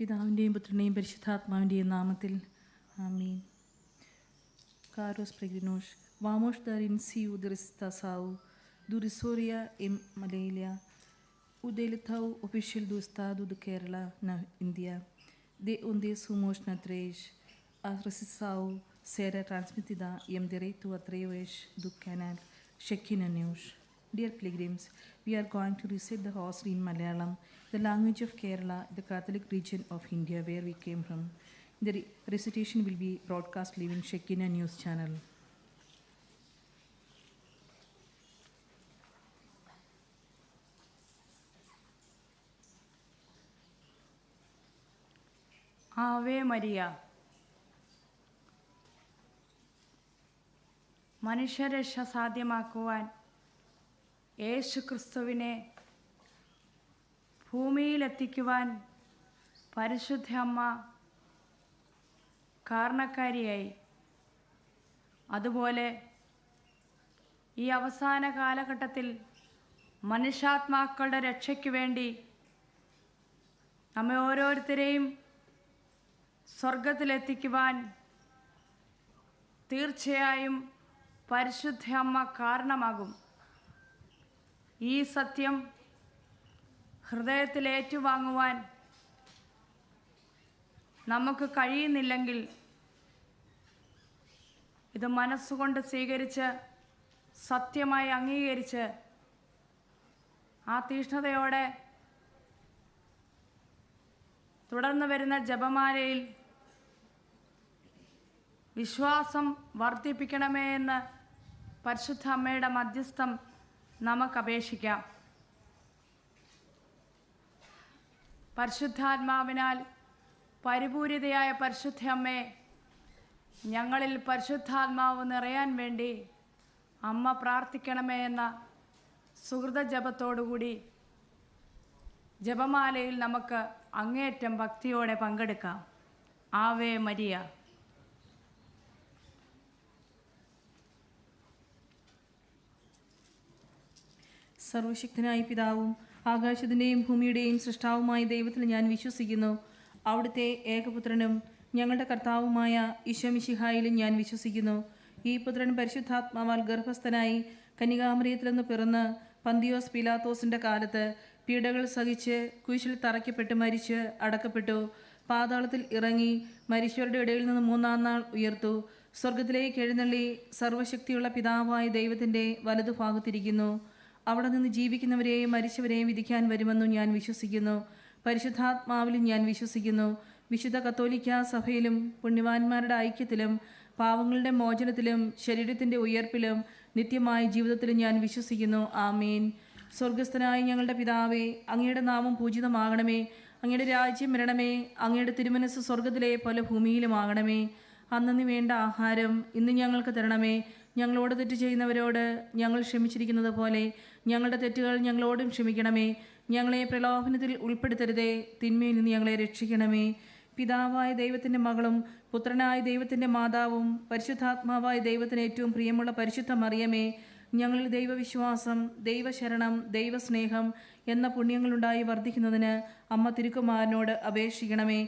പിതാവിൻ്റെയും പുത്രൻ്റെയും പരിശുദ്ധാത്മാവിൻ്റെയും നാമത്തിൽ ആമീൻ കാരോസ് പ്രഗ്രിനോഷ് വാമോഷ് Darin C ഉദറിസ്താസാവു ദുറിസോറിയ M മലയില ഉദലിത്താവു official do Estado de Kerala, na Índia, de onde somos na três, a recessão será transmitida em direito através do canal Shekinah News. Dear pilgrims, we are going to recite the Rosary in Malayalam, the language of Kerala, the Catholic region of India where we came from. The re- recitation will be broadcast live in Shekinah News channel. ആവേ മരിയ മനുഷ്യരക്ഷ സാധ്യമാക്കുവാൻ യേശു ക്രിസ്തുവിനെ ഭൂമിയിലെത്തിക്കുവാൻ പരിശുദ്ധ അമ്മ കാരണക്കാരിയായി. അതുപോലെ ഈ അവസാന കാലഘട്ടത്തിൽ മനുഷ്യാത്മാക്കളുടെ രക്ഷയ്ക്ക് വേണ്ടി നമ്മെ ഓരോരുത്തരെയും സ്വർഗത്തിലെത്തിക്കുവാൻ തീർച്ചയായും പരിശുദ്ധ അമ്മ കാരണമാകും. ഈ സത്യം ഹൃദയത്തിൽ ഏറ്റുവാങ്ങുവാൻ നമുക്ക് കഴിയുന്നില്ലെങ്കിൽ ഇത് മനസ്സുകൊണ്ട് സ്വീകരിച്ച് സത്യമായി അംഗീകരിച്ച് ആ തീഷ്ണതയോടെ തുടർന്ന് വരുന്ന ജപമാലയിൽ വിശ്വാസം വർദ്ധിപ്പിക്കണമേ എന്ന് പരിശുദ്ധ അമ്മയുടെ മധ്യസ്ഥം നമുക്ക് അപേക്ഷിക്കാം പരിശുദ്ധാത്മാവിനാൽ പരിപൂരിതയായ പരിശുദ്ധ അമ്മേ ഞങ്ങളിൽ പരിശുദ്ധാത്മാവ് നിറയാൻ വേണ്ടി അമ്മ പ്രാർത്ഥിക്കണമേ എന്ന സുഹൃത ജപത്തോടുകൂടി ജപമാലയിൽ നമുക്ക് അങ്ങേയറ്റം ഭക്തിയോടെ പങ്കെടുക്കാം. Ave Maria. സർവശക്തനായ പിതാവും ആകാശത്തിന്റെയും ഭൂമിയുടെയും സൃഷ്ടാവുമായ ദൈവത്തിൽ ഞാൻ വിശ്വസിക്കുന്നു. അവിടുത്തെ ഏകപുത്രനും ഞങ്ങളുടെ കർത്താവുമായ ഈശോമിശിഹായിലും ഞാൻ വിശ്വസിക്കുന്നു. ഈ പുത്രൻ പരിശുദ്ധാത്മാവാൽ ഗർഭസ്ഥനായി കന്യകാമറിയത്തിൽ നിന്ന് പിറന്ന് പന്തിയോസ് പിലാത്തോസിന്റെ കാലത്ത് പീഡകൾ സഹിച്ച് കുരിശിൽ തറയ്ക്കപ്പെട്ട് മരിച്ച് അടക്കപ്പെട്ടു. പാതാളത്തിൽ ഇറങ്ങി മരിച്ചവരുടെ ഇടയിൽ നിന്ന് മൂന്നാം നാൾ ഉയർത്തു. സ്വർഗത്തിലേക്ക് എഴുന്നള്ളി സർവശക്തിയുള്ള പിതാവായ ദൈവത്തിന്റെ വലതുഭാഗത്തിരിക്കുന്നു. അവിടെ നിന്ന് ജീവിക്കുന്നവരെയും മരിച്ചവരെയും വിധിക്കാൻ വരുമെന്നും ഞാൻ വിശ്വസിക്കുന്നു. പരിശുദ്ധാത്മാവിലും ഞാൻ വിശ്വസിക്കുന്നു. വിശുദ്ധ കത്തോലിക്ക സഭയിലും പുണ്യവാന്മാരുടെ ഐക്യത്തിലും പാവങ്ങളുടെ മോചനത്തിലും ശരീരത്തിന്റെ ഉയർപ്പിലും നിത്യമായ ജീവിതത്തിലും ഞാൻ വിശ്വസിക്കുന്നു. ആമീൻ. സ്വർഗസ്ഥനായ ഞങ്ങളുടെ പിതാവേ അങ്ങയുടെ നാമം പൂജിതമാകണമേ. അങ്ങയുടെ രാജ്യം വരണമേ. അങ്ങയുടെ തിരുമനസ് സ്വർഗത്തിലെ പല ഭൂമിയിലുമാകണമേ. അന്നു വേണ്ട ആഹാരം ഇന്ന് ഞങ്ങൾക്ക് തരണമേ. ഞങ്ങളോട് തെറ്റ് ചെയ്യുന്നവരോട് ഞങ്ങൾ ക്ഷമിച്ചിരിക്കുന്നത് പോലെ ഞങ്ങളുടെ തെറ്റുകൾ ഞങ്ങളോടും ക്ഷമിക്കണമേ. ഞങ്ങളെ പ്രലോഭനത്തിൽ ഉൾപ്പെടുത്തരുതേ. തിന്മയിൽ നിന്ന് ഞങ്ങളെ രക്ഷിക്കണമേ. പിതാവായ ദൈവത്തിന്റെ മകളും പുത്രനായ ദൈവത്തിന്റെ മാതാവും പരിശുദ്ധാത്മാവായ ദൈവത്തിന് ഏറ്റവും പ്രിയമുള്ള പരിശുദ്ധ മറിയമേ ഞങ്ങളിൽ ദൈവവിശ്വാസം ദൈവശരണം ദൈവസ്നേഹം എന്ന പുണ്യങ്ങളുണ്ടായി വർദ്ധിക്കുന്നതിന് അമ്മ തിരുക്കുമാരനോട് അപേക്ഷിക്കണമേ.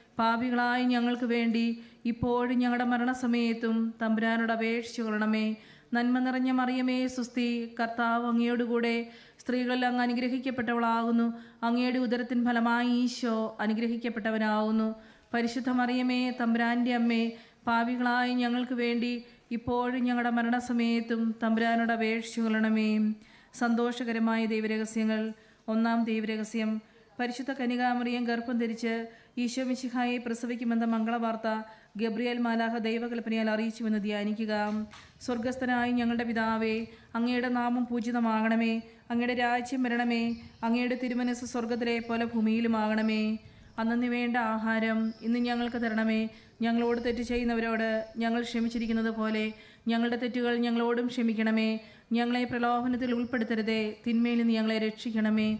പാപികളായി ഞങ്ങൾക്ക് വേണ്ടി ഇപ്പോഴും ഞങ്ങളുടെ മരണസമയത്തും തമ്പുരാനോട് അപേക്ഷിച്ചു കൊള്ളണമേ. നന്മ നിറഞ്ഞ മറിയമേ സുസ്തി കർത്താവ് അങ്ങയോടുകൂടെ സ്ത്രീകളിൽ അങ്ങ് അനുഗ്രഹിക്കപ്പെട്ടവളാകുന്നു. അങ്ങയുടെ ഉദരത്തിൻ ഫലമായി ഈശോ അനുഗ്രഹിക്കപ്പെട്ടവനാകുന്നു. പരിശുദ്ധ മറിയമേ തമ്പുരാന്റെ അമ്മേ പാപികളായി ഞങ്ങൾക്ക് വേണ്ടി ഇപ്പോഴും ഞങ്ങളുടെ മരണസമയത്തും തമ്പുരാനോട് അപേക്ഷിച്ചു കൊള്ളണമേ. സന്തോഷകരമായ ദൈവരഹസ്യങ്ങൾ. ഒന്നാം ദൈവരഹസ്യം. പരിശുദ്ധ കനികാമറിയം ഗർഭം ധരിച്ച് ഈശോ മിശിഹായെ പ്രസവിക്കുമെന്ന മംഗളവാർത്ത ഗബ്രിയേൽ മാലാഹ ദൈവകൽപ്പനയാൽ അറിയിച്ചുവെന്ന് ധ്യാനിക്കുക. സ്വർഗസ്ഥനായ ഞങ്ങളുടെ പിതാവേ അങ്ങയുടെ നാമം പൂജിതമാകണമേ. അങ്ങയുടെ രാജ്യം വരണമേ. അങ്ങയുടെ തിരുമനസ് സ്വർഗത്തിലെ പോലെ ഭൂമിയിലുമാകണമേ. അന്നു വേണ്ട ആഹാരം ഇന്ന് ഞങ്ങൾക്ക് തരണമേ. ഞങ്ങളോട് തെറ്റ് ചെയ്യുന്നവരോട് ഞങ്ങൾ ക്ഷമിച്ചിരിക്കുന്നത് പോലെ ഞങ്ങളുടെ തെറ്റുകൾ ഞങ്ങളോടും ക്ഷമിക്കണമേ. ഞങ്ങളെ പ്രലോഭനത്തിൽ ഉൾപ്പെടുത്തരുതേ. തിന്മയിൽ നിന്ന് ഞങ്ങളെ രക്ഷിക്കണമേ.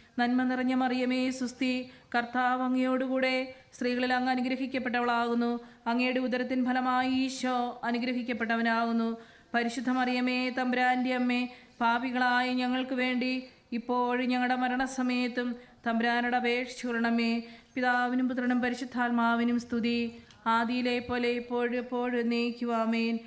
നന്മ നിറഞ്ഞ മറിയമേ സുസ്തി കർത്താവ് അങ്ങയോടുകൂടെ സ്ത്രീകളിൽ അങ്ങ് അനുഗ്രഹിക്കപ്പെട്ടവളാകുന്നു. അങ്ങയുടെ ഉദരത്തിൻ ഫലമായി ഈശോ അനുഗ്രഹിക്കപ്പെട്ടവനാകുന്നു. പരിശുദ്ധ മറിയമേ തമ്പുരാന്റെ അമ്മേ പാപികളായ ഞങ്ങൾക്ക് വേണ്ടി ഇപ്പോഴും ഞങ്ങളുടെ മരണസമയത്തും തമ്പുരാനോട് അപേക്ഷിച്ചു കൊള്ളണമേ. പിതാവിനും പുത്രനും പരിശുദ്ധാത്മാവിനും സ്തുതി. ആദിയിലെ പോലെ ഇപ്പോഴും എപ്പോഴും നീക്കുവാമേൻ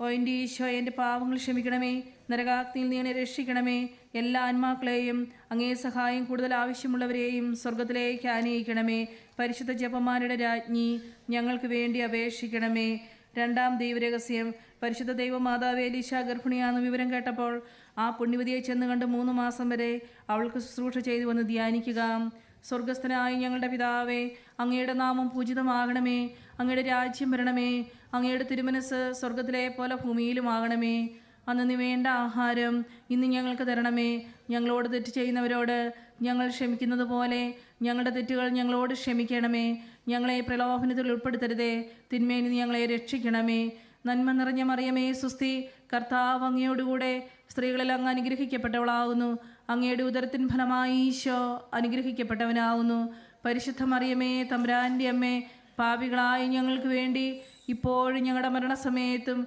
ഓ എന്റെ ഈശോ എന്റെ പാവങ്ങൾ ക്ഷമിക്കണമേ. നരകാഗ്നിയിൽ നീ എന്നെ രക്ഷിക്കണമേ. എല്ലാ ആത്മാക്കളെയും അങ്ങേ സഹായം കൂടുതൽ ആവശ്യമുള്ളവരെയും സ്വർഗത്തിലേക്ക് ആനയിക്കണമേ പരിശുദ്ധ ജപമാരുടെ രാജ്ഞി ഞങ്ങൾക്ക് വേണ്ടി അപേക്ഷിക്കണമേ. രണ്ടാം ദൈവരഹസ്യം പരിശുദ്ധ ദൈവമാതാവേ എലീശ ഗർഭിണിയാണെന്ന് വിവരം കേട്ടപ്പോൾ ആ പുണ്യവതിയെ ചെന്ന് കണ്ട് മൂന്ന് മാസം വരെ അവൾക്ക് ശുശ്രൂഷ ചെയ്തു വന്ന് ധ്യാനിക്കുക. സ്വർഗസ്ഥനായ ഞങ്ങളുടെ പിതാവേ അങ്ങയുടെ നാമം പൂജിതമാകണമേ. അങ്ങയുടെ രാജ്യം വരണമേ. അങ്ങയുടെ തിരുമനസ് സ്വർഗത്തിലെ പോലെ ഭൂമിയിലുമാകണമേ അന്ന് വേണ്ട ആഹാരം ഇന്ന് ഞങ്ങൾക്ക് തരണമേ. ഞങ്ങളോട് തെറ്റ് ചെയ്യുന്നവരോട് ഞങ്ങൾ ക്ഷമിക്കുന്നത് പോലെ ഞങ്ങളുടെ തെറ്റുകൾ ഞങ്ങളോട് ക്ഷമിക്കണമേ. ഞങ്ങളെ പ്രലോഭനത്തിൽ ഉൾപ്പെടുത്തരുതേ. തിന്മേനി ഞങ്ങളെ രക്ഷിക്കണമേ. നന്മ നിറഞ്ഞ മറിയമേ സുസ്തി കർത്താവ് അങ്ങയോടുകൂടെ സ്ത്രീകളിൽ അങ്ങ് അനുഗ്രഹിക്കപ്പെട്ടവളാകുന്നു അങ്ങയുടെ ഉദരത്തിൻ ഫലമായി ഈശോ അനുഗ്രഹിക്കപ്പെട്ടവനാകുന്നു പരിശുദ്ധ മറിയമേ തമ്പുരാന്റെ അമ്മേ പാപികളായ ഞങ്ങൾക്ക് വേണ്ടി ഇപ്പോഴും ഞങ്ങളുടെ മരണസമയത്തും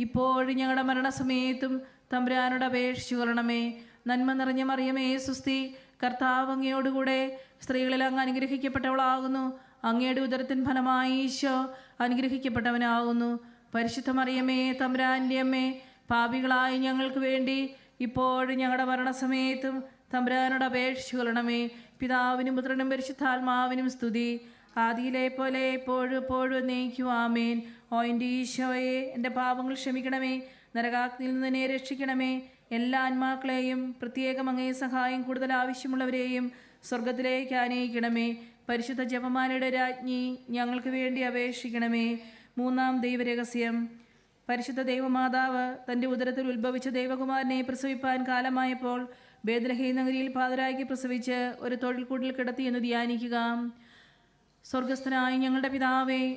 ഇപ്പോഴും ഞങ്ങളുടെ മരണസമയത്തും തമ്പുരാനോട് അപേക്ഷിച്ചു കൊള്ളണമേ. നന്മ നിറഞ്ഞ മറിയമേ സുസ്തി കർത്താവ് അങ്ങയോടുകൂടെ സ്ത്രീകളിൽ അങ്ങ് അനുഗ്രഹിക്കപ്പെട്ടവളാകുന്നു. അങ്ങയുടെ ഉദരത്തിൻ ഫലമായി ഈശോ അനുഗ്രഹിക്കപ്പെട്ടവനാകുന്നു. പരിശുദ്ധ മറിയമേ തമ്പുരാന്റെ അമ്മേ പാപികളായി ഞങ്ങൾക്ക് വേണ്ടി ഇപ്പോഴും ഞങ്ങളുടെ മരണസമയത്തും തമ്പുരാനോട് അപേക്ഷിച്ചു കൊള്ളണമേ. പിതാവിനും പുത്രനും പരിശുദ്ധാത്മാവിനും സ്തുതി. ആദിയിലെ പോലെ എപ്പോഴും എപ്പോഴും നയിക്കുവാമേൻ ഓ എന്റെ ഈശോയെ എന്റെ പാപങ്ങൾ ക്ഷമിക്കണമേ നരകാഗ്നിയിൽ നിന്ന് എന്നെ രക്ഷിക്കണമേ. എല്ലാ ആത്മാക്കളെയും പ്രത്യേകം അങ്ങേ സഹായം കൂടുതൽ ആവശ്യമുള്ളവരെയും സ്വർഗത്തിലേക്ക് ആനയിക്കണമേ. പരിശുദ്ധ ജപമാലയുടെ രാജ്ഞി ഞങ്ങൾക്ക് വേണ്ടി അപേക്ഷിക്കണമേ. മൂന്നാം ദൈവരഹസ്യം. പരിശുദ്ധ ദൈവമാതാവ് തന്റെ ഉദരത്തിൽ ഉത്ഭവിച്ച ദൈവകുമാരനെ പ്രസവിപ്പാൻ കാലമായപ്പോൾ ബേദലഹി നഗരിയിൽ പാതരാക്കി പ്രസവിച്ച് ഒരു തൊഴിൽ കൂട്ടിൽ കിടത്തി എന്ന് ധ്യാനിക്കുക. സ്വർഗസ്ഥനായി ഞങ്ങളുടെ പിതാവേ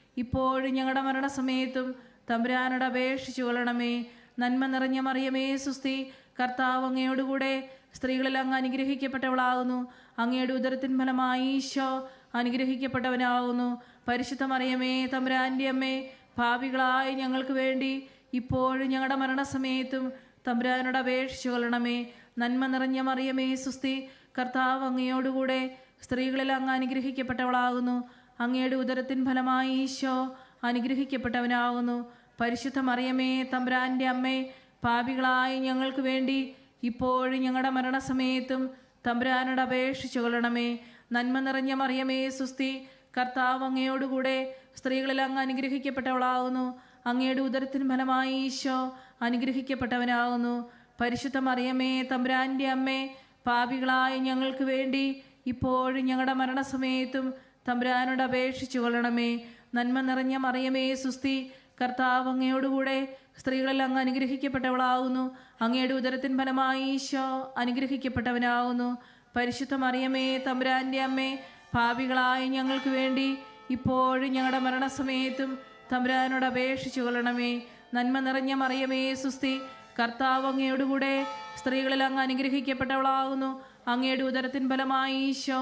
ഇപ്പോഴും ഞങ്ങളുടെ മരണസമയത്തും തമ്പുരാനോട് അപേക്ഷിച്ചു കൊള്ളണമേ. നന്മ നിറഞ്ഞ മറിയമേ സുസ്തി കർത്താവ് അങ്ങയോടുകൂടെ സ്ത്രീകളിൽ അങ്ങ് അനുഗ്രഹിക്കപ്പെട്ടവളാകുന്നു. അങ്ങയുടെ ഉദരത്തിൻ ഫലമായി ഈശോ അനുഗ്രഹിക്കപ്പെട്ടവനാകുന്നു. പരിശുദ്ധ മറിയമേ തമ്പുരാന്റെ അമ്മേ ഭാവികളായി ഞങ്ങൾക്ക് വേണ്ടി ഇപ്പോഴും ഞങ്ങളുടെ മരണസമയത്തും തമ്പുരാനോട് അപേക്ഷിച്ചു കൊള്ളണമേ. നന്മ നിറഞ്ഞ മറിയമേ സുസ്തി കർത്താവ് അങ്ങയോടുകൂടെ സ്ത്രീകളിൽ അങ്ങ് അനുഗ്രഹിക്കപ്പെട്ടവളാകുന്നു. അങ്ങയുടെ ഉദരത്തിൻ ഫലമായി ഈശോ അനുഗ്രഹിക്കപ്പെട്ടവനാകുന്നു. പരിശുദ്ധ മറിയമേ തമ്പുരാന്റെ അമ്മേ പാപികളായി ഞങ്ങൾക്ക് വേണ്ടി ഇപ്പോഴും ഞങ്ങളുടെ മരണസമയത്തും തമ്പുരാനോട് അപേക്ഷിച്ചു കൊള്ളണമേ. നന്മ നിറഞ്ഞ മറിയമേ സുസ്തി കർത്താവ് അങ്ങയോടുകൂടെ സ്ത്രീകളിൽ അങ്ങ് അനുഗ്രഹിക്കപ്പെട്ടവളാകുന്നു. അങ്ങയുടെ ഉദരത്തിന് ഫലമായി ഈശോ അനുഗ്രഹിക്കപ്പെട്ടവനാകുന്നു. പരിശുദ്ധ മറിയമേ തമ്പുരാന്റെ അമ്മേ പാപികളായ ഞങ്ങൾക്ക് വേണ്ടി ഇപ്പോഴും ഞങ്ങളുടെ മരണസമയത്തും തമ്പുരാനോട് അപേക്ഷിച്ചു കൊള്ളണമേ. നന്മ നിറഞ്ഞ മറിയമേ സുസ്തി കർത്താവ് അങ്ങയോടുകൂടെ സ്ത്രീകളിൽ അങ്ങ് അനുഗ്രഹിക്കപ്പെട്ടവളാകുന്നു അങ്ങയുടെ ഉദരത്തിൻ ഫലമായി ഈശോ അനുഗ്രഹിക്കപ്പെട്ടവനാകുന്നു പരിശുദ്ധ മറിയമേ തമ്പുരാന്റെ അമ്മേ പാപികളായ ഞങ്ങൾക്ക് വേണ്ടി ഇപ്പോഴും ഞങ്ങളുടെ മരണസമയത്തും തമ്പുരാനോട് അപേക്ഷിച്ചു കൊള്ളണമേ. നന്മ നിറഞ്ഞ മറിയമേ സുസ്തി കർത്താവ് അങ്ങയോടുകൂടെ സ്ത്രീകളിൽ അങ്ങ് അനുഗ്രഹിക്കപ്പെട്ടവളാകുന്നു അങ്ങയുടെ ഉദരത്തിൻ ഫലമായി ഈശോ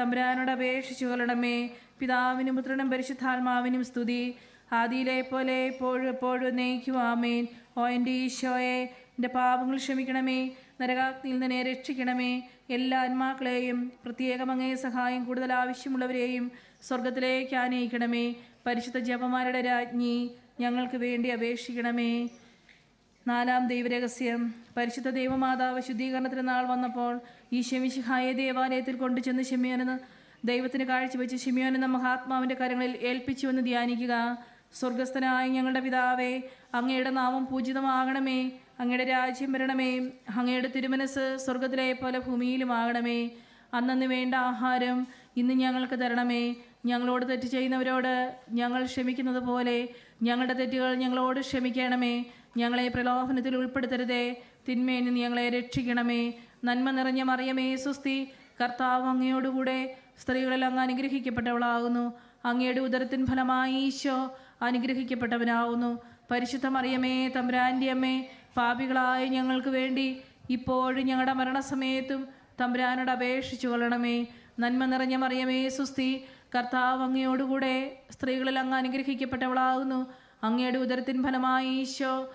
തമ്പുരാനോട് അപേക്ഷിച്ചു കൊള്ളണമേ. പിതാവിനും പുത്രനും പരിശുദ്ധാത്മാവിനും സ്തുതി. ആദിയിലെ പോലെ എപ്പോഴും എപ്പോഴും നയിക്കും ആമേൻ. ഓ എന്റെ ഈശോയെ എന്റെ പാപങ്ങൾ ക്ഷമിക്കണമേ. നരകാഗ്നിയിൽ നിന്നെ രക്ഷിക്കണമേ. എല്ലാ ആത്മാക്കളെയും പ്രത്യേകം അങ്ങേ സഹായം കൂടുതൽ ആവശ്യമുള്ളവരെയും സ്വർഗത്തിലേക്ക് ആനയിക്കണമേ. പരിശുദ്ധ ജപമാരുടെ രാജ്ഞി ഞങ്ങൾക്ക് വേണ്ടി അപേക്ഷിക്കണമേ. നാലാം ദൈവരഹസ്യം. പരിശുദ്ധ ദൈവമാതാവ് ശുദ്ധീകരണത്തിന് നാൾ വന്നപ്പോൾ ഈ ശമിഷിഹായെ ദേവാലയത്തിൽ കൊണ്ടുചെന്ന് ഷെമിയാനെന്ന് ദൈവത്തിന് കാഴ്ചവെച്ച് ഷിമിയോനെന്ന മഹാത്മാവിന്റെ കരങ്ങളിൽ ഏൽപ്പിച്ചുവെന്ന് ധ്യാനിക്കുക. സ്വർഗസ്ഥനായ ഞങ്ങളുടെ പിതാവേ അങ്ങയുടെ നാമം പൂജിതമാകണമേ. അങ്ങയുടെ രാജ്യം വരണമേ. അങ്ങയുടെ തിരുമനസ് സ്വർഗത്തിലെ പോലെ ഭൂമിയിലുമാകണമേ. അന്നു വേണ്ട ആഹാരം ഇന്ന് ഞങ്ങൾക്ക് തരണമേ. ഞങ്ങളോട് തെറ്റ് ചെയ്യുന്നവരോട് ഞങ്ങൾ ക്ഷമിക്കുന്നത് പോലെ ഞങ്ങളുടെ തെറ്റുകൾ ഞങ്ങളോട് ക്ഷമിക്കണമേ. ഞങ്ങളെ പ്രലോഭനത്തിൽ ഉൾപ്പെടുത്തരുതേ. തിന്മയിൽ നിന്ന് ഞങ്ങളെ രക്ഷിക്കണമേ. നന്മ നിറഞ്ഞ മറിയമേ സുസ്തി കർത്താവ് അങ്ങയോടുകൂടെ സ്ത്രീകളിൽ അങ്ങ് അനുഗ്രഹിക്കപ്പെട്ടവളാകുന്നു. അങ്ങയുടെ ഉദരത്തിൻ ഫലമായി ഈശോ അനുഗ്രഹിക്കപ്പെട്ടവനാകുന്നു. പരിശുദ്ധ മറിയമേ തമ്പുരാന്റെ അമ്മേ പാപികളായ ഞങ്ങൾക്ക് വേണ്ടി ഇപ്പോഴും ഞങ്ങളുടെ മരണസമയത്തും തമ്പുരാനോട് അപേക്ഷിച്ചു കൊള്ളണമേ. നന്മ നിറഞ്ഞ മറിയമേ സുസ്തി കർത്താവ് അങ്ങയോടുകൂടെ സ്ത്രീകളിൽ അങ്ങ് അനുഗ്രഹിക്കപ്പെട്ടവളാകുന്നു. അങ്ങയുടെ ഉദരത്തിൻ ഫലമായി ഈശോ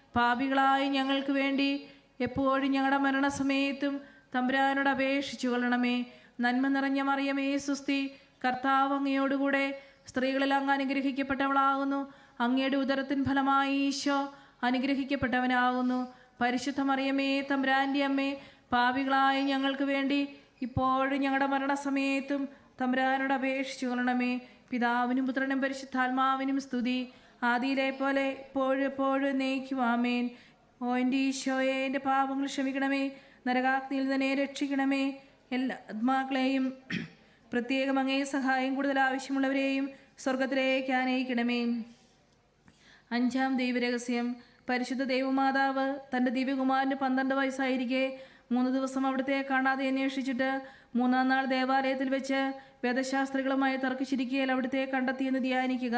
പാപികളായ ഞങ്ങൾക്ക് വേണ്ടി എപ്പോഴും ഞങ്ങളുടെ മരണസമയത്തും തമ്പുരാനോട് അപേക്ഷിച്ചു കൊള്ളണമേ. നന്മ നിറഞ്ഞ മറിയമേ സുസ്തി. കർത്താവ് അങ്ങയോടുകൂടെ സ്ത്രീകളിൽ അങ്ങ് അനുഗ്രഹിക്കപ്പെട്ടവളാകുന്നു. അങ്ങയുടെ ഉദരത്തിൻ ഫലമായി ഈശോ അനുഗ്രഹിക്കപ്പെട്ടവനാകുന്നു. പരിശുദ്ധ മറിയമേ തമ്പുരാന്റെ അമ്മേ പാപികളായ ഞങ്ങൾക്ക് വേണ്ടി ഇപ്പോഴും ഞങ്ങളുടെ മരണസമയത്തും തമ്പുരാനോട് അപേക്ഷിച്ചു കൊള്ളണമേ. പിതാവിനും പുത്രനും പരിശുദ്ധാത്മാവിനും സ്തുതി. ആദിയിലെ പോലെ എപ്പോഴെപ്പോഴും എപ്പോഴും നയിക്കുവാമേൻ ഓ എന്റെ ഈശോയെ എന്റെ പാപങ്ങൾ ക്ഷമിക്കണമേ. നരകാഗ്നിയിൽ തന്നെ രക്ഷിക്കണമേ. എല്ലാ ആത്മാക്കളെയും പ്രത്യേകം അങ്ങേ സഹായം കൂടുതൽ ആവശ്യമുള്ളവരെയും സ്വർഗത്തിലേക്ക് ആനയിക്കണമേ. അഞ്ചാം ദൈവരഹസ്യം. പരിശുദ്ധ ദൈവമാതാവ് തന്റെ ദിവ്യകുമാരന് പന്ത്രണ്ട് വയസ്സായിരിക്കെ. മൂന്ന് ദിവസം അവിടുത്തെ കാണാതെ അന്വേഷിച്ചിട്ട് മൂന്നാം നാൾ ദേവാലയത്തിൽ വെച്ച് വേദശാസ്ത്രികളുമായി തർക്കിച്ചിരിക്കുകയിൽ അവിടുത്തെ കണ്ടെത്തിയെന്ന് ധ്യാനിക്കുക.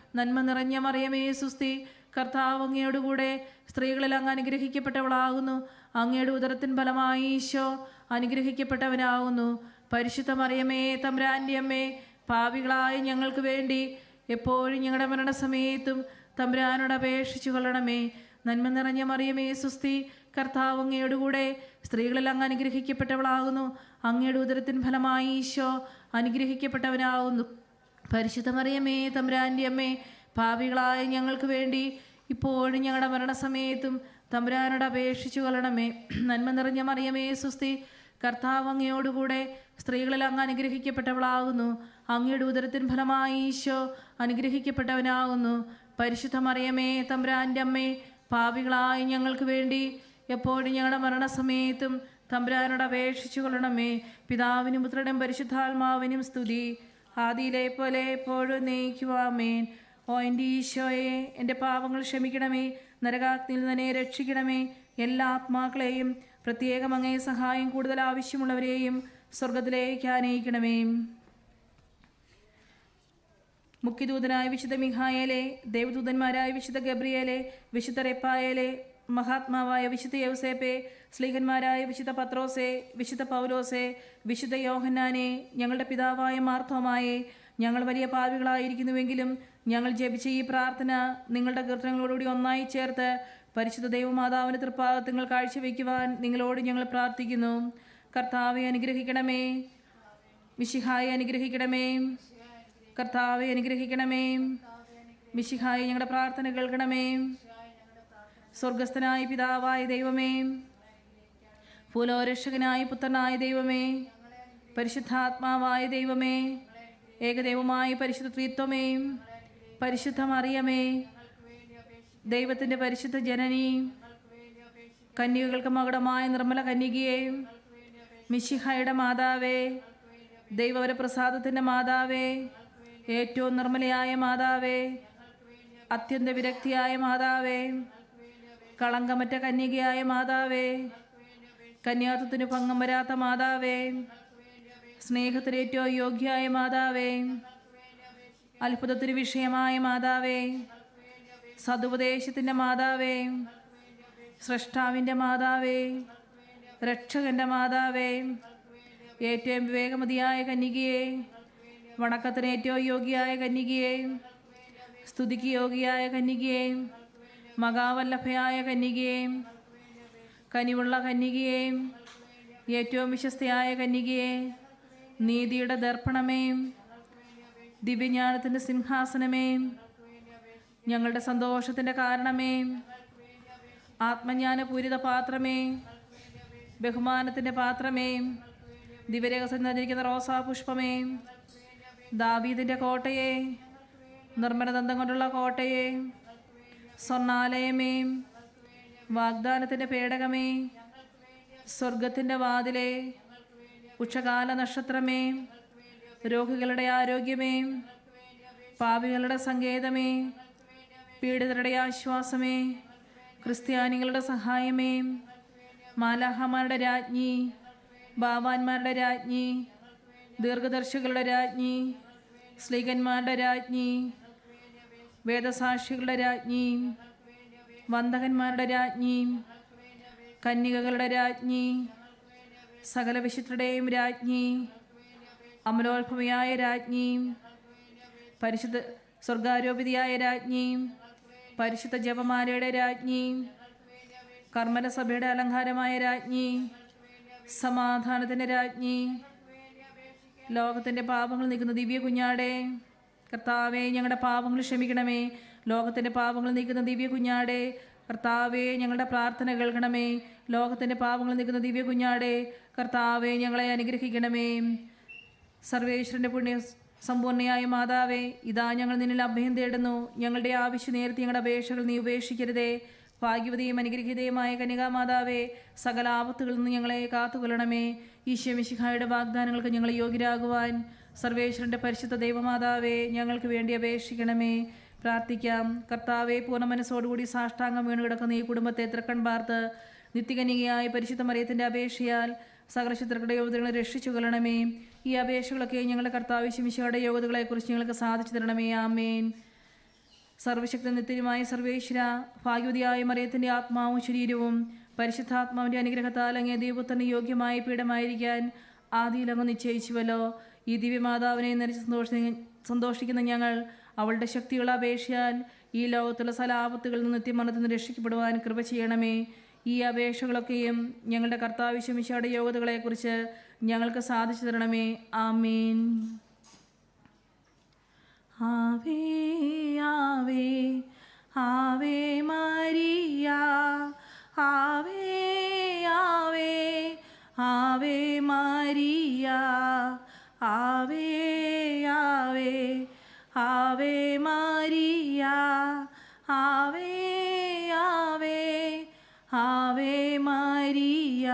നന്മ നിറഞ്ഞ മറിയമേ സുസ്തി. കർത്താവ് അങ്ങയോടുകൂടെ സ്ത്രീകളിൽ അങ്ങ് അനുഗ്രഹിക്കപ്പെട്ടവളാകുന്നു. അങ്ങയുടെ ഉദരത്തിൻ ഫലമായി ഈശോ അനുഗ്രഹിക്കപ്പെട്ടവനാകുന്നു. പരിശുദ്ധ മറിയമേ തമ്പ്രാന്റെ അമ്മേ ഞങ്ങൾക്ക് വേണ്ടി എപ്പോഴും ഞങ്ങളുടെ മരണസമയത്തും തമ്പ്രാനോട് അപേക്ഷിച്ചു കൊള്ളണമേ. നന്മ നിറഞ്ഞ മറിയമേ സുസ്തി. കർത്താവ് അങ്ങയോടുകൂടെ സ്ത്രീകളിൽ അങ്ങ് അനുഗ്രഹിക്കപ്പെട്ടവളാകുന്നു. അങ്ങയുടെ ഉദരത്തിൻ ഫലമായി ഈശോ അനുഗ്രഹിക്കപ്പെട്ടവനാകുന്നു. പരിശുദ്ധ മറിയമേ തമ്പുരാന്റെ അമ്മേ പാപികളായ ഞങ്ങൾക്ക് വേണ്ടി ഇപ്പോഴും ഞങ്ങളുടെ മരണസമയത്തും തമ്പുരാനോട് അപേക്ഷിച്ചു കൊള്ളണമേ. നന്മ നിറഞ്ഞ മറിയമേ സുസ്തി കർത്താവ് അങ്ങയോടുകൂടെ സ്ത്രീകളിൽ അങ്ങ് അനുഗ്രഹിക്കപ്പെട്ടവളാകുന്നു. അങ്ങയുടെ ഉദരത്തിൻ ഫലമായി ഈശോ അനുഗ്രഹിക്കപ്പെട്ടവനാകുന്നു. പരിശുദ്ധ മറിയമേ തമ്പുരാന്റെ അമ്മേ പാപികളായ ഞങ്ങൾക്ക് വേണ്ടി എപ്പോഴും ഞങ്ങളുടെ മരണസമയത്തും തമ്പുരാനോട് അപേക്ഷിച്ചു കൊള്ളണമേ. പിതാവിനും പുത്രനും പരിശുദ്ധാത്മാവിനും സ്തുതി. ആദിയിലെ പോലെ എപ്പോഴും നയിക്കുവാമേൻ ഓ എന്റെ ഈശോയെ എന്റെ പാപങ്ങൾ ക്ഷമിക്കണമേ. നരകാഗ്നിയിൽ തന്നെ രക്ഷിക്കണമേ. എല്ലാ ആത്മാക്കളെയും പ്രത്യേകം അങ്ങേ സഹായം കൂടുതൽ ആവശ്യമുള്ളവരെയും സ്വർഗത്തിലേക്ക് ആനയിക്കണമേ. മുഖ്യദൂതനായ വിശുദ്ധ മിഹായേലെ ദേവദൂതന്മാരായ വിശുദ്ധ ഗബ്രിയേലെ വിശുദ്ധ റെപ്പായേലെ മഹാത്മാവായ വിശുദ്ധ യൗസേപ്പെ സ്ലീഹന്മാരായ വിശുദ്ധ പത്രോസെ വിശുദ്ധ പൗലോസെ വിശുദ്ധ യോഹന്നാനെ ഞങ്ങളുടെ പിതാവായ മാർത്തോമായെ ഞങ്ങൾ വലിയ പാവികളായിരിക്കുന്നുവെങ്കിലും ഞങ്ങൾ ജപിച്ച ഈ പ്രാർത്ഥന നിങ്ങളുടെ കീർത്തനങ്ങളോടുകൂടി ഒന്നായി ചേർത്ത് പരിശുദ്ധ ദൈവമാതാവിന് തൃപ്പാദത്തങ്ങൾ കാഴ്ചവെക്കുവാൻ നിങ്ങളോട് ഞങ്ങൾ പ്രാർത്ഥിക്കുന്നു. കർത്താവെ അനുഗ്രഹിക്കണമേ. മിശിഹായെ അനുഗ്രഹിക്കണമേ. കർത്താവെ അനുഗ്രഹിക്കണമേ. മിശിഹായെ ഞങ്ങളുടെ പ്രാർത്ഥന കേൾക്കണമേ. സ്വർഗസ്ഥനായ പിതാവായ ദൈവമേ ഭൂലോരക്ഷകനായ പുത്രനായ ദൈവമേ പരിശുദ്ധാത്മാവായ ദൈവമേ ഏകദൈവമായ പരിശുദ്ധ പരിശുദ്ധമറിയമേ ദൈവത്തിന്റെ പരിശുദ്ധ ജനനി കന്യകൾക്ക് മകുടമായ നിർമ്മല കന്യകയെ മിശിഹയുടെ മാതാവേ ദൈവവര പ്രസാദത്തിന്റെ മാതാവേ ഏറ്റവും നിർമ്മലയായ മാതാവേ അത്യന്ത വിരക്തിയായ മാതാവേ കളങ്കമറ്റ കന്യകയായ മാതാവേ കന്യാത്വത്തിന് ഭംഗം വരാത്ത മാതാവേ സ്നേഹത്തിന് ഏറ്റവും യോഗ്യയായ മാതാവേ അത്ഭുതത്തിന് വിഷയമായ മാതാവേ സതുപദേശത്തിന്റെ മാതാവേ സൃഷ്ടാവിന്റെ മാതാവേ രക്ഷകന്റെ മാതാവേ ഏറ്റവും വിവേകമതിയായ കന്യകയെ വണക്കത്തിന് ഏറ്റവും യോഗ്യയായ കന്യകയെ സ്തുതിക്ക് യോഗ്യയായ കന്യകയെ മകാവല്ലഭയായ കന്യകയെയും കനിവുള്ള കന്യകയെയും ഏറ്റവും വിശ്വസ്തയായ കന്യകയെ നീതിയുടെ ദർപ്പണമേയും ദിവ്യജ്ഞാനത്തിന്റെ സിംഹാസനമേയും ഞങ്ങളുടെ സന്തോഷത്തിന്റെ കാരണമേ ആത്മജ്ഞാനപൂരിത പാത്രമേ ബഹുമാനത്തിന്റെ പാത്രമേ ദിവ്യരഹസ്യം നിറഞ്ഞിരിക്കുന്ന റോസാ പുഷ്പമേ ദാവീദിന്റെ കോട്ടയെ നിർമ്മലദന്തം കൊണ്ടുള്ള കോട്ടയെ സ്വർണാലയമേ വാഗ്ദാനത്തിന്റെ പേടകമേ സ്വർഗത്തിന്റെ വാതിലെ ഉച്ചകാല നക്ഷത്രമേ രോഗികളുടെ ആരോഗ്യമേ പാപികളുടെ സങ്കേതമേ പീഡിതരുടെ ആശ്വാസമേ ക്രിസ്ത്യാനികളുടെ സഹായമേ മാലാഹമാരുടെ രാജ്ഞി ബാവാന്മാരുടെ രാജ്ഞി ദീർഘദർശികളുടെ രാജ്ഞി സ്ലീകന്മാരുടെ രാജ്ഞി വേദസാക്ഷികളുടെ രാജ്ഞി വന്ദകന്മാരുടെ രാജ്ഞി കന്യകകളുടെ രാജ്ഞി സകല വിശുദ്ധരുടെയും രാജ്ഞി അമലോത്ഭമയായ രാജ്ഞി പരിശുദ്ധ സ്വർഗാരോപിതയായ രാജ്ഞി പരിശുദ്ധ ജപമാലയുടെ രാജ്ഞി കർമ്മലസഭയുടെ അലങ്കാരമായ രാജ്ഞി സമാധാനത്തിന്റെ രാജ്ഞി ലോകത്തിന്റെ പാപങ്ങൾ നിൽക്കുന്ന ദിവ്യ കുഞ്ഞാടെ കർത്താവെ ഞങ്ങളുടെ പാപങ്ങൾ ക്ഷമിക്കണമേ. ലോകത്തിന്റെ പാപങ്ങൾ നീക്കുന്ന ദിവ്യ കുഞ്ഞാടെ കർത്താവെ ഞങ്ങളുടെ പ്രാർത്ഥന കേൾക്കണമേ. ലോകത്തിന്റെ പാപങ്ങൾ നീക്കുന്ന ദിവ്യ കുഞ്ഞാടെ കർത്താവെ ഞങ്ങളെ അനുഗ്രഹിക്കണമേ. സർവേശ്വരന്റെ പുണ്യ സമ്പൂർണയായ മാതാവേ ഇതാ ഞങ്ങൾ നിന്നിൽ അഭയം തേടുന്നു. ഞങ്ങളുടെ ആവശ്യം നേരത്തെ ഞങ്ങളുടെ അപേക്ഷകൾ നീ ഉപേക്ഷിക്കരുതേ. ഭാഗ്യവതിയും അനുഗ്രഹീതയുമായ കനികാമാതാവേ സകല ആപത്തുകളിൽ നിന്ന് ഞങ്ങളെ കാത്തുകൊള്ളണമേ. ഈശ്വമിശിഖായുടെ വാഗ്ദാനങ്ങൾക്ക് ഞങ്ങളെ യോഗ്യരാകുവാൻ സർവേശ്വരന്റെ പരിശുദ്ധ ദൈവമാതാവേ ഞങ്ങൾക്ക് വേണ്ടി അപേക്ഷിക്കണമേ. പ്രാർത്ഥിക്കാം. കർത്താവെ പൂർണ മനസ്സോടുകൂടി സാഷ്ടാംഗം വീണ് കിടക്കുന്ന ഈ കുടുംബത്തെ തൃക്കൺ പാർത്ത് നിത്യകനികയായ പരിശുദ്ധ മറിയത്തിന്റെ അപേക്ഷയാൽ സകല ശത്രുക്കളുടെ യോഗ്യതകളെ രക്ഷിച്ചു കൊള്ളണമേ. ഈ അപേക്ഷകളൊക്കെ ഞങ്ങളുടെ കർത്താവ് ശിമിശയുടെ യോഗ്യതകളെക്കുറിച്ച് ഞങ്ങൾക്ക് സാധിച്ചു തരണമേ. ആമേൻ. സർവശക്ത നിത്യമായ സർവേശ്വര ഭാഗ്യവതിയായ മറിയത്തിന്റെ ആത്മാവും ശരീരവും പരിശുദ്ധാത്മാവിന്റെ അനുഗ്രഹത്താൽ അങ്ങേ ദൈവത്തിന് യോഗ്യമായ പീഠമായിരിക്കാൻ ആദിയിലങ്ങ് നിശ്ചയിച്ചുവല്ലോ. ഈ ദിവ്യമാതാവിനെ നരിച്ച് സന്തോഷി സന്തോഷിക്കുന്ന ഞങ്ങൾ അവളുടെ ശക്തികളെ അപേക്ഷയാൽ ഈ ലോകത്തുള്ള സലാപത്തുകളിൽ നിന്ന് നിത്യമരണത്തിൽ നിന്ന് രക്ഷിക്കപ്പെടുവാൻ കൃപ ചെയ്യണമേ. ഈ അപേക്ഷകളൊക്കെയും ഞങ്ങളുടെ കർത്താവ് കർത്താവിശ്വമിശയുടെ യോഗ്യതകളെക്കുറിച്ച് ഞങ്ങൾക്ക് സാധിച്ചു തരണമേ. ആമീൻ. Ave Ave Ave Maria Ave Ave Ave Maria. Ave Ave Ave Maria Ave Ave Ave Maria.